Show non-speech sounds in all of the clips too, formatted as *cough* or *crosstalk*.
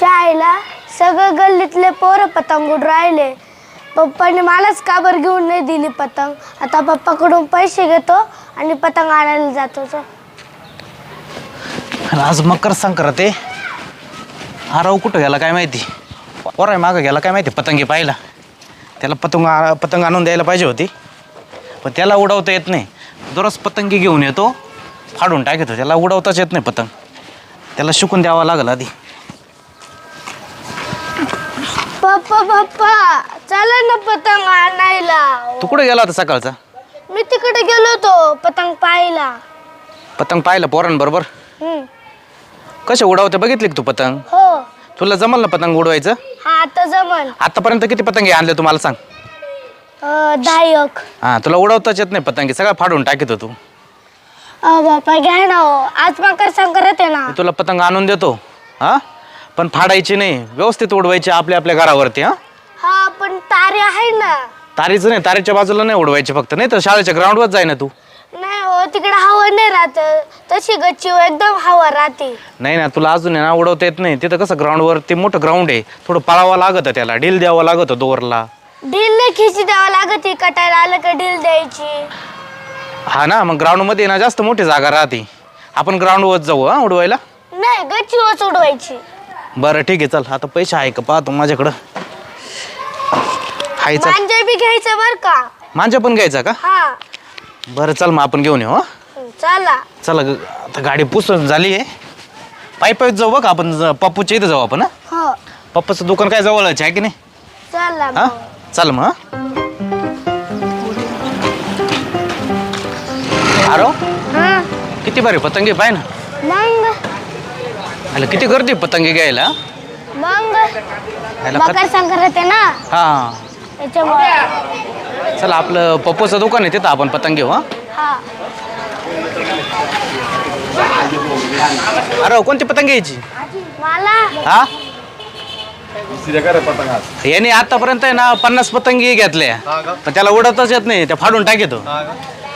शाळेला सगळं गल्लीतले पोरं पतंग उड राहिले. पप्पाने मलाच काबर घेऊन नाही दिली पतंग? आता पप्पाकडून पैसे घेतो आणि पतंग आणायला जातो तो. आणि आज मकर संक्रांत आहे. आराव कुठं गेला काय माहिती? पोराय मागं गेला काय माहिती पतंगी पाहिला त्याला पतंग आ- पतंग आणून द्यायला पाहिजे होती. पण त्याला उडवता येत नाही. दररोज पतंगी घेऊन येतो फाडून टाकतो. त्याला उडवताच येत नाही पतंग. त्याला शिकून द्यावा लागल आधी. पप्पा पप्पा चला ना पतंग आणायला. तू कुठे गेला होता सकाळचा? मी तिकडे गेलो होतो पतंग पाहायला. पतंग पाहिलं पोरांबरोबर? हम्म. कसे उडवते बघितली का तू पतंग? हो. तुला जमल ना पतंग उडवायचं? हा आता जमल. आतापर्यंत किती पतंगी आणले तुम्हाला सांग. एक हां तुला उडवताच येत नाही पतंगी सगळं फाडून टाकतो तू अं, बाप्पा घ्या ना हो. आज मकर संक्रांत आहे ना. तुला पतंग आणून देतो हा? पण फाडायची नाही व्यवस्थित उडवायची आपल्या आपल्या घरावरती हा? हा पण तारे आहे ना. तारीचं नाही तारीच्या बाजूला नाही उडवायची फक्त नाही तर शाळेच्या ग्राउंडवर जाय ना तू. नाही हो तिकडे हवा नाही राहत. तशी गच्ची एकदम हवा राहते. नाही ना तुला अजून आहे ना उडवता येत नाही. तिथं कसं ग्राउंडवर ते मोठं ग्राउंड आहे. थोडं पळावं लागतं त्याला ढील द्यावं लागतं दोरला. ढील नाही खिची द्यावं लागत कटायला आलं का ढील द्यायची? हा ना मग ग्राउंडमध्ये ना जास्त मोठी जागा राहते. आपण ग्राउंडवर जाऊ हा उडवायला? नाही गच्चीवर उडवायची. बरं ठीक आहे चल. आता पैसे आहे का पाहतो माझ्याकडं. हाय चल. मांजा बी घ्यायचं बर का? माझ्या पण घ्यायचा का? हा. बरं चल मग आपण घेऊन येऊ हा. चला. चला ग- आता गाडी पुसून झाली आहे. पायी पायीच जाऊ बघ आपण ज- पप्पूच्या इथं जाऊ आपण हा. हो. पप्पाचं दुकान काय जवळच आहे की नाही? चला हा? मग. चल मग. अरे किती भारी पतंगी पाय ना. मग. अरे किती गर्दी पतंगी घ्यायला. मग. मकर खत- संक्रांत आहे ना. हा. त्याच्यामुळे चला आपलं पप्पूचं दुकान आहे तिथं आपण पतंग घेऊ हा. हा. अरे कोणती पतंग घ्यायची? मला. हा? याने आतापर्यंत आहे ना पन्नास पतंगी घेतल्या. पण त्याला उडतच येत नाही त्या फाडून टाकतो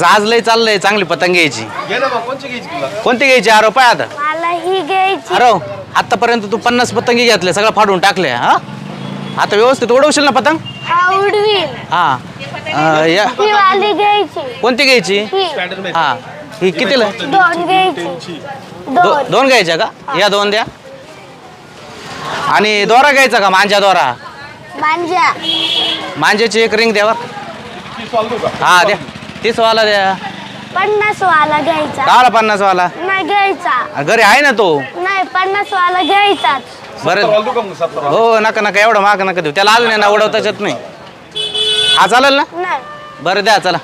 आज लय चाललंय चांगली पतंग घ्यायची कोणती घ्यायची अरे पाय आता. मला ही घ्यायची. अरे आतापर्यंत तू पन्नास पतंगी घेतल्या सगळं फाडून टाकल्या हा? आता व्यवस्थित उडवशील ना पतंग? हा हा. अं, या. ही वाली घ्यायची. कोणती घ्यायची? ही. हा. ही कितीला? दोन घ्यायची. दो, दोन दोन घ्यायच्या का? या दोन द्या. आणि दोरा घ्यायचा का? मांजा दोरा? मांजा. मांज्याची एक रिंग द्यावर. हा द्या. तीस वाला द्या. पन्नास वाला घ्यायचा. दहाला पन्नास वाला नाही घ्यायचा. घरी आहे ना तो? नाही पन्नास वाला घ्यायचाच बरं. हो नका नका एवढं माग नका देऊ. त्याला आलं नाही ना उडवताच येत नाही. हा चालेल ना? नाही. बरं द्या चला.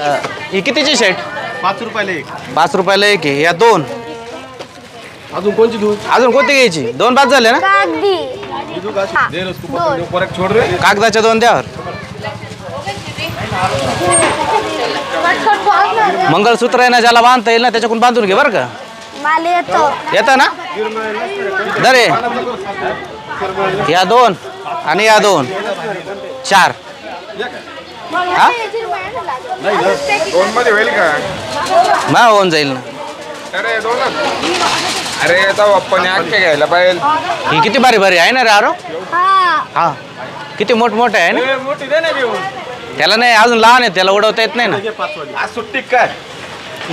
अं, ही कितीची शर्ट पाच रुपयाला एक. पाच रुपयाला एक आहे. या दोन. अजून कोणची देऊ अजून कोणती घ्यायची दोन पाच झाले ना कागदी हा, दोन. परत छोड रे कागदाच्या दोन द्यावर मंगळसूत्र आहे ना ज्याला बांधता येईल ना त्याच्याकडून बांधून घे बरं का मला येतो येतं ना दरे या दोन आणि या दोन चार हा दोन मध्ये होईल का मग होऊन जाईल ना अरे दोनच अरे आता अख्खे घ्यायला पाहिजे. ही किती भारी भारी आहे ना रे आरो हा. हा. किती मोठमोठे आहे ना? मोठी दे ना घेऊन. त्याला नाही अजून लहान आहे त्याला उडवता येत नाही ना? आज सुट्टी काय?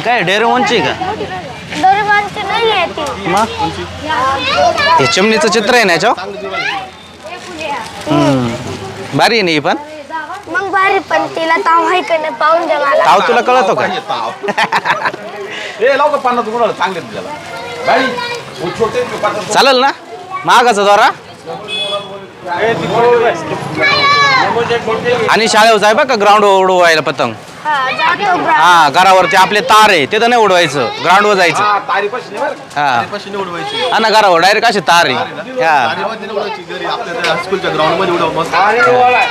काय डेरे उंची आहे का दोरबांची नाही येते मग? हे चिमणीचं चित्र आहे ना याच्यावर? हम्म. भारी आहे ना ही पण? मग भारी पण तिला ताव आहे का नाही पाहून दे मला. ताव तुला कळतो का? ए लाव का पन्नास गुणाला चांगले आहेत त्याला. बाई वो छोटे ते पन्नास चालेल ना? महागाचा द्वारा ए, ती छोटी आहे. आणि शाळेवर जाय बघा ग्राउंड उडवायला पतंग. हा हा घरावरती आपले तार आहे तिथं नाही उडवायचं. ग्राउंडवर जायचं. हा तारीपाशी नाही बरं का? हा. तारीपाशी नाही उडवायची. हा ना घरावर डायरेक्ट असे तार आहे. हा. तारीमध्ये नाही उडवायची घरी आपल्या त्या हायस्कूलच्या ग्राउंडमध्ये उडव मस्त. पप्पा.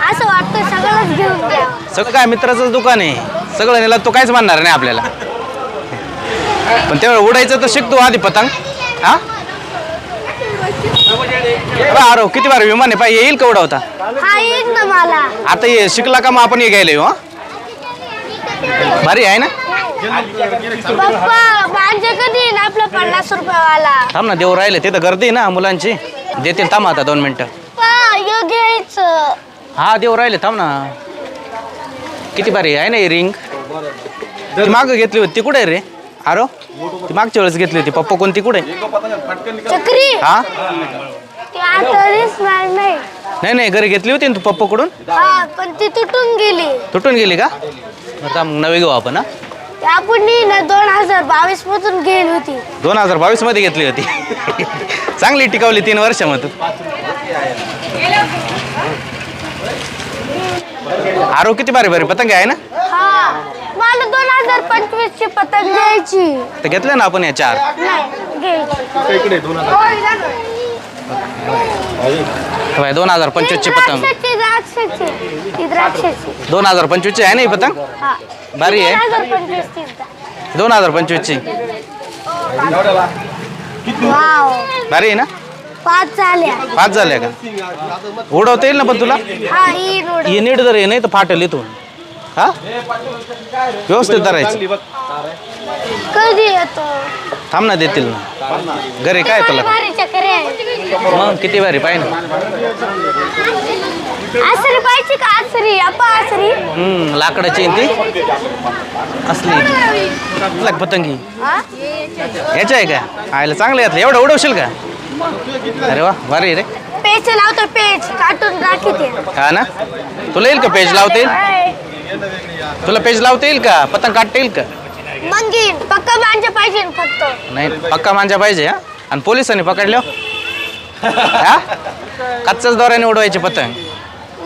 असं वाटतं सगळंच घेऊन सगळं काय मित्राचंच दुकान आहे. सगळं नेलं तो काहीच म्हणणार नाही आपल्याला. पण तेवढं उडायचं तर शिकतो आधी पतंग. हा? अरे किती बार विमान आहे? पाहिजे येईल का उडवता? हा येईल ना मला. आता ये शिकला का मग आपण हे घ्यायला येऊ हा? भारी आहे ना? पप्पा कधी येईल आपला पन्नास रुपयावाला? थांब ना देव राहिले तिथं गर्दी आहे ना मुलांची. देतील थांब आता दोन मिनटं. पप्पा यो घ्यायचं. हा देव राहिले थांब ना. किती भारी आहे ना ही रिंग? ती मागं घेतली होती ती कुठे रे? आरो ती मागच्या वेळेस घेतली होती पप्पा कोणती कुठे चक्री. हा? ती आता दिसणार नाही. नाही नाही घरी घेतली होती ना तू पप्पाकडून? हा पण ती तुटून गेली. तुटून गेली का? बरं थांब नवी घेऊ आपण हा. ती आपण नी ना दोन हजार बावीस मधून गेली होती. दोन हजार बावीसमध्ये घेतली होती. *laughs* चांगली टिकवली तीन वर्ष मग तू आरो किती भारी भारी पतंग आहे ना? हा. मला दोन हजार पंचवीस ची पतंग घ्यायची. तर घेतले ना आपण या चार? नाही घ्यायची. बाय दोन हजार. पतंग. द्राक्षाची द्राक्षाची. ती द्राक्षाची. दोन हजार पंचवीसची आहे ना ही पतंग? हा. भारी आहे. दोन हजार पंचवीस ची. दोन हजार पंचवीसची वाव. भारी आहे ना? पाच झाल्या. पाच झाल्या का? उडवता येईल ना पण तुला? हा ही नोड हे नीट जर नाही तर फाटेल इथून. हा? व्यवस्थित धरायचं. कधी येतो? थांब ना देतील ना. घरी काय तुला? भारी चक्रे आहे. मग किती भारी पाहिजे ना. आसरी पाहिजे का आसरी? आपा आसरी. हम्म लाकडाची आहे ती. असली. लाग पतंगी. हा? याच्या आहे का? आयला चांगलं यातलं एवढं उडवशील का? अरे वा भारी रे. पेज लावतो पेज काटून राखी ते हा ना? तुला येईल का पेज लावता येईल तुला पेज लावता येईल का? पतंग काढता येईल का? मंगीन पक्का मांजा पाहिजे फक्त. नाही पक्का मांजा पाहिजे हा? आणि पोलिसांनी पकडल्या हा. कच्च्याच दोऱ्याने उडवायची पतंग.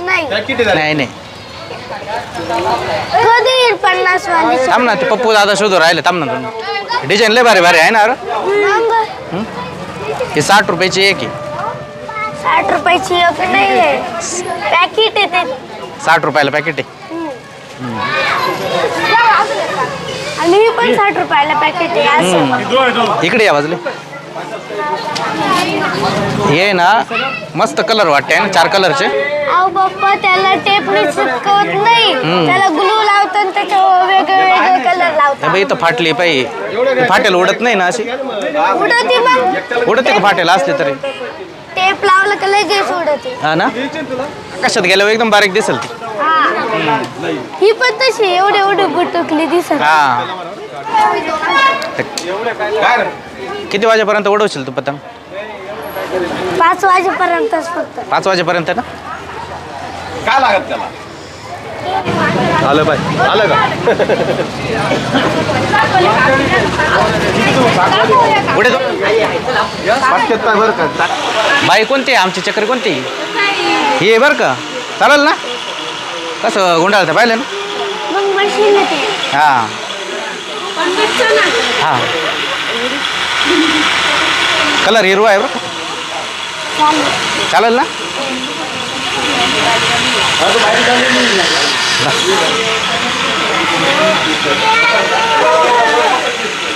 नाही. नाही नाही. कधी येईल पन्नास वाली? थांब ना ते पप्पू दादा शोधू राहिले थांब ना. तुम्ही डिझाईन लय भारी भारी आहे ना अरे? मग ही साठ रुपयाची एक आहे. साठ रुपयाची एक नाही आहे. पॅकेट आहे ते. साठ रुपयाला पॅकेट आहे. आणि ही पण साठ रुपयाला पॅकेट आहे असं. इकडे या बाजूले. हे ना मस्त कलर वाटते ना चार कलरचे अहो बाप्पा त्याला टेपने चिपकवत नाही. त्याला ग्लू लावतात आणि त्याच्यावर वेगळे वेगळे कलर बाई इथं फाटली पाहिजे फाटेल उडत नाही ना अशी. उडती मग उडते का फाटेल असले तरी? टेप लावलं का लगेच उडते. हा ना? कशात गेल्यावर एकदम बारीक दिसेल ती. हा. ही पण तशी एवढी एवढी गुटुकली दिसत हा. किती वाजेपर्यंत उडवशील तू पतंग? पाच वाजेपर्यंतच फक्त. पाच वाजेपर्यंत ना? काय लागत त्याला? आलं बाय आलं का? पुढे बरं का? बाई कोणती? आहे? आमची चक्री कोणती? ही आहे बरं का? चालेल ना? कसं गुंडाळतं? पाहिलं ना? मग मशीन येते हां. हां. कलर हिरवा आहे बरं चालेल ना?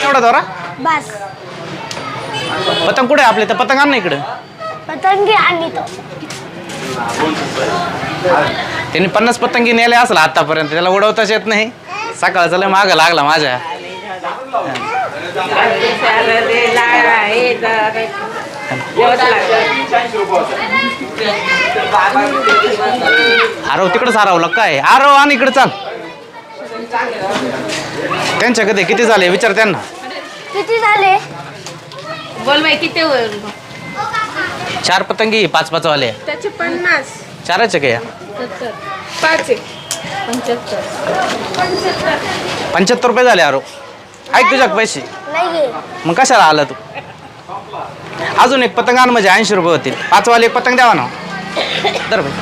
एवढा दोरा? बस. पतंग कुठे आहे आपले? तर पतंग आण ना इकडं. पतंगी आणि तो त्यांनी पन्नास पतंगी नेले असेल आतापर्यंत. त्याला उडवताच येत नाही. सकाळचा लय मागं लागला माझ्या. आरव तिकडंच हरवलं काय? आरव आणि इकडे चाल. त्यांच्या कधी किती झाले? विचार त्यांना. किती झाले? बोल बाई किती होईल चार पतंगी पाच पाच वाले त्याचे पन्नास. चारच आहे का या? सत्तर. पाच आहे. पंच्याहत्तर. पंच्याहत्तर रुपये झाले आरो ऐक तुझ्या पैसे. नाही मग कशाला आला तू? अजून एक पतंग आण म्हणजे ऐंशी रुपये होतील. पाचवाले एक पतंग द्यावा ना. दर बाई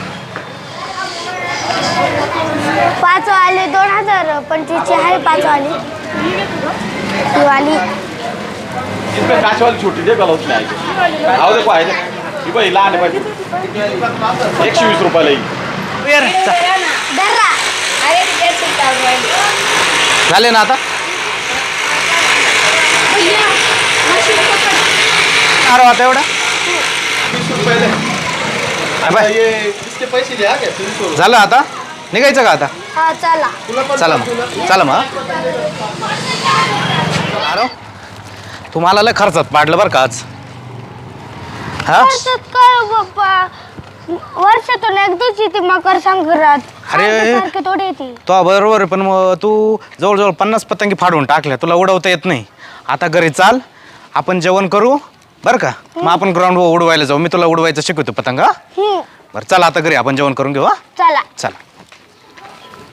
पाच वाले दोन हजार पंचवीसची आहे पाच वाली ही वाली इसमें कांच वाली छोटी दे गला उसमें आएगी आओ देखो आहे ही बाई लहान आहे पाहिजे एकशे वीस रुपयाला येईल. यार, चा- दर्रा झाले ना आता? अरे आता एवढा तीस इसके पैसे तीन सौ झालं आता? निघायचं का आता? हा चला. तुला पण चला मग. चला मग अरे तुम्हाला लय खर्चात पाडलं बरं का आज. हा? वर्षात काय हो पप्पा वर्षातून एकदाच येते मकर संक्रांत. अरे. सारखी थोडी येते. तो बरोबर आहे पण मग तू जवळजवळ पन्नास पतंगी फाडून टाकल्या तुला उडवता येत नाही. आता घरी चाल आपण जेवण करू बरं का? मग आपण ग्राउंडवर उडवायला जाऊ. मी तुला उडवायचं शिकवतो पतंग हा? हम्म, बरं चला आता घरी आपण जेवण करून घेऊ हा? चला. चला.